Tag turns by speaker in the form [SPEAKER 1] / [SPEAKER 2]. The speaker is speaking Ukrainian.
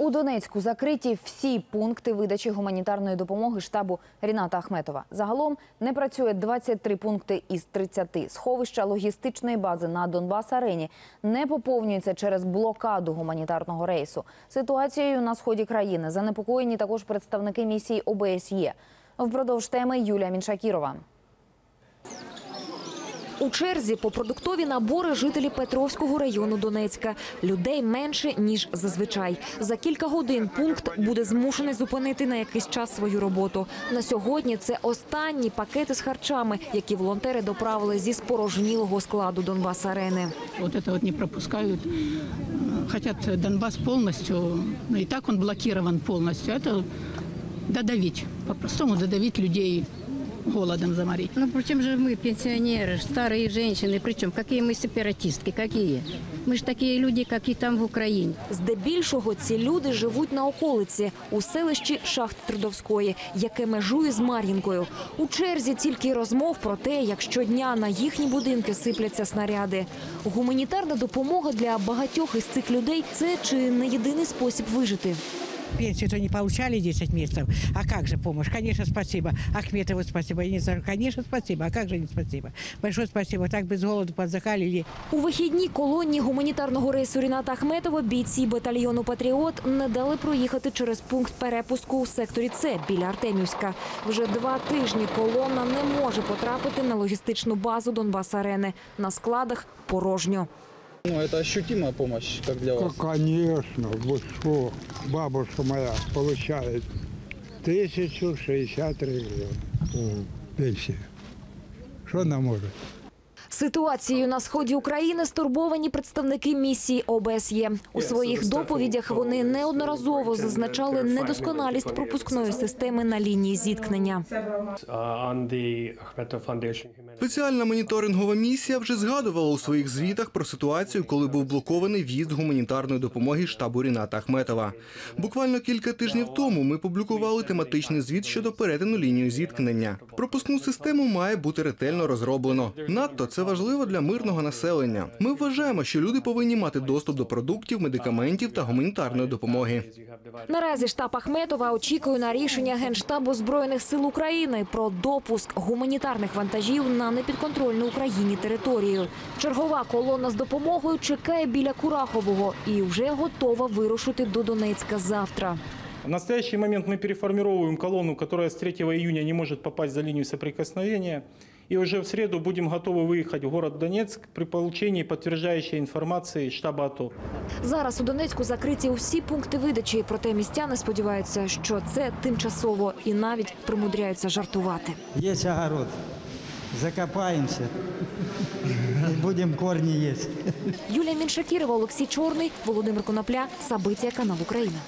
[SPEAKER 1] У Донецьку закриті всі пункти видачі гуманітарної допомоги штабу Ріната Ахметова. Загалом не працює 23 пункти із 30. Сховища логістичної бази на Донбас-арені не поповнюються через блокаду гуманітарного рейсу. Ситуацією на сході країни занепокоєні також представники місії ОБСЄ. Впродовж теми Юлія Міншакірова.
[SPEAKER 2] У черзі по продуктові набори жителі Петровського району Донецька. Людей менше, ніж зазвичай. За кілька годин пункт буде змушений зупинити на якийсь час свою роботу. На сьогодні це останні пакети з харчами, які волонтери доправили зі спорожнілого складу Донбас-арени.
[SPEAKER 3] Вот это вот не пропускают. Хотят Донбасс полностью, ну и так он блокирован полностью. Это додавить, по-простому додавить людей, голодом заморить.
[SPEAKER 4] Ну, причем же мы, пенсионеры, старые женщины, причем какие мы сепаратистки, какие? Мы же такие люди, как и там в Украине.
[SPEAKER 2] Здебільшого ці люди живуть на околиці у селищі Шахт Трудовської, яке межує з Мар'їнкою. У черзі тільки й розмов про те, як щодня на їхні будинки сипляться снаряди. Гуманітарна допомога для багатьох із цих людей це чи не єдиний спосіб вижити.
[SPEAKER 5] Пенсию-то не получали 10 месяцев. А как же помощь? Конечно, спасибо. Ахметову спасибо. Я не знаю, конечно, спасибо. А как же не спасибо? Большое спасибо. Так без голоду подзахалили.
[SPEAKER 2] У вихідній колонні гуманітарного рейсу Ріната Ахметова бійці батальйону Патріот не дали проїхати через пункт перепуску у секторі С біля Артемівська. Вже два тижні колона не може потрапити на логістичну базу Донбас-арени. На складах порожньо.
[SPEAKER 6] Ну, это ощутимая помощь, как для вас?
[SPEAKER 7] Конечно, вот что бабушка моя получает 1063 гривны пенсия. Что она может?
[SPEAKER 2] Ситуацією на сході України стурбовані представники місії ОБСЄ. У своїх доповідях вони неодноразово зазначали недосконалість пропускної системи на лінії зіткнення.
[SPEAKER 8] Спеціальна моніторингова місія вже згадувала у своїх звітах про ситуацію, коли був блокований в'їзд гуманітарної допомоги штабу Ріната Ахметова. Буквально кілька тижнів тому ми публікували тематичний звіт щодо перетину лінії зіткнення. Пропускну систему має бути ретельно розроблено. Надто це важливо для мирного населення. Ми вважаємо, що люди повинні мати доступ до продуктів, медикаментів та гуманітарної допомоги.
[SPEAKER 2] Наразі штаб Ахметова очікує на рішення Генштабу Збройних сил України про допуск гуманітарних вантажів на непідконтрольну Україні територію. Чергова колона з допомогою чекає біля Курахового і вже готова вирушити до Донецька завтра.
[SPEAKER 9] В настоящий момент мы переформировываем колонну, которая с 3 июня не может попасть за линию соприкосновения. И уже в среду будем готовы выехать в город Донецк при получении подтверждающей информации штаба АТО.
[SPEAKER 2] Зараз у Донецьку закриті усі пункти видачі, проте містяни сподіваються, що це тимчасово і навіть примудряються жартувати.
[SPEAKER 10] Есть огород. Закопаемся. И будем корни есть.
[SPEAKER 2] Юлія Міншакірова, Олексій Чорний, Володимир Конопля, Сабиття, канал Україна.